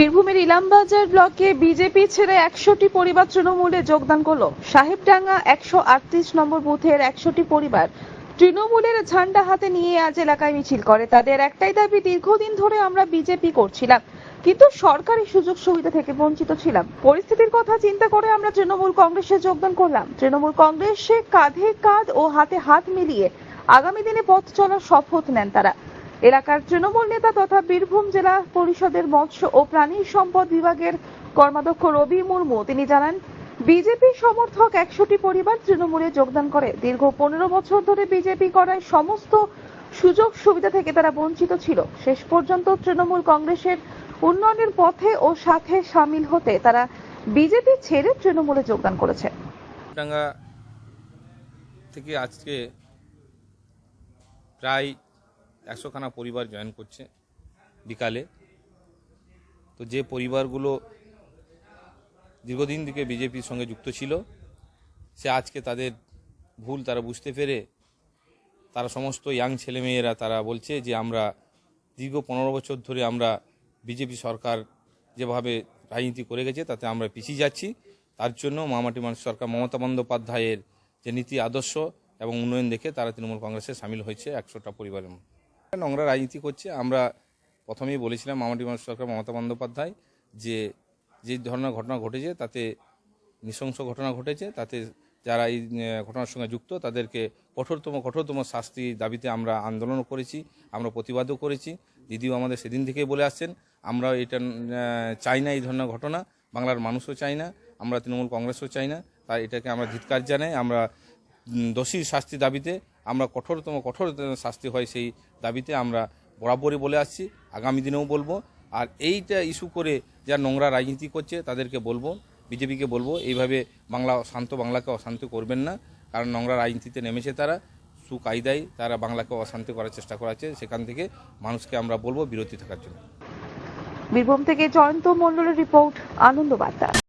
বীরভূমের ইলামবাজার ব্লকে বিজেপি ছেড়ে একশোটি পরিবার তৃণমূলে যোগদান করল। সাহেবডাঙ্গা একশো আটত্রিশ নম্বর বুথের একশোটি পরিবার তৃণমূলের ঝান্ডা হাতে নিয়ে আজ এলাকায় মিছিল করে। তাদের একটাই দাবি, দীর্ঘদিন ধরে আমরা বিজেপি করছিলাম, কিন্তু সরকারি সুযোগ সুবিধা থেকে বঞ্চিত ছিলাম। পরিস্থিতির কথা চিন্তা করে আমরা তৃণমূল কংগ্রেসে যোগদান করলাম। তৃণমূল কংগ্রেসে কাঁধে কাঁধ ও হাতে হাত মিলিয়ে আগামী দিনে পথ চলার শপথ নেন তারা। এলাকার তৃণমূল নেতা তথা বীরভূম জেলা পরিষদের মৎস্য ও প্রাণী সম্পদ বিভাগের কর্মাধ্যক্ষ রবি মুর্মু। তিনি জানান, বিজেপি সমর্থক একশোটি পরিবার তৃণমূলে যোগদান করে। দীর্ঘ পনেরো বছর ধরে বিজেপি করায় সমস্ত সুযোগ সুবিধা থেকে তারা বঞ্চিত ছিল। শেষ পর্যন্ত তৃণমূল কংগ্রেসের উন্নয়নের পথে ও সাথে সামিল হতে তারা বিজেপি ছেড়ে তৃণমূলে যোগদান করেছে। থেকে আজকে প্রায় একশোখানা পরিবার জয়েন করছে বিকালে। তো যে পরিবারগুলো দীর্ঘদিন থেকে বিজেপির সঙ্গে যুক্ত ছিল, সে আজকে তাদের ভুল তারা বুঝতে পেরে তারা সমস্ত ইয়াং ছেলেমেয়েরা তারা বলছে যে, আমরা দীর্ঘ পনেরো বছর ধরে আমরা বিজেপি সরকার যেভাবে রাজনীতি করে গেছে, তাতে আমরা পিছিয়ে যাচ্ছি। তার জন্য মামাটি মানুষ সরকার মমতা বন্দ্যোপাধ্যায়ের যে নীতি আদর্শ এবং উন্নয়ন দেখে তারা তৃণমূল কংগ্রেসে সামিল হয়েছে একশোটা পরিবারের মধ্যে। নোংরা রাজনীতি করছে। আমরা প্রথমেই বলেছিলাম মামাটি মানুষ সরকার মমতা বন্দ্যোপাধ্যায় যে যে ধরনের ঘটনা ঘটেছে তাতে নৃশংস ঘটনা ঘটেছে, তাতে যারা এই ঘটনার সঙ্গে যুক্ত তাদেরকে কঠোরতম কঠোরতম শাস্তি দাবিতে আমরা আন্দোলনও করেছি, আমরা প্রতিবাদও করেছি। দিদিও আমাদের সেদিন থেকেই বলে আসছেন, আমরা এটা চাই না এই ধরনের ঘটনা, বাংলার মানুষও চাই না, আমরা তৃণমূল কংগ্রেসও চাই না, তাই এটাকে আমরা ধিৎকার জানাই, আমরা দোষীর শাস্তি দাবিতে আমরা কঠোরতম কঠোর শাস্তি হয় সেই দাবিতে আমরা বরাবরই বলে আসছি। আগামী দিনেও বলব। আর এইটা ইস্যু করে যারা নোংরা রাজনীতি করছে, তাদেরকে বলব, বিজেপিকে বলব, এইভাবে বাংলা, শান্ত বাংলাকে অশান্ত করবেন না। কারণ নোংরা রাজনীতিতে নেমেছে তারা, সুকায়দায় তারা বাংলাকে অশান্ত করার চেষ্টা করাচ্ছে। সেখান থেকে মানুষকে আমরা বলব বিরতি থাকার জন্য। বীরভূম থেকে জয়ন্ত মণ্ডলের রিপোর্ট আনন্দ বার্তা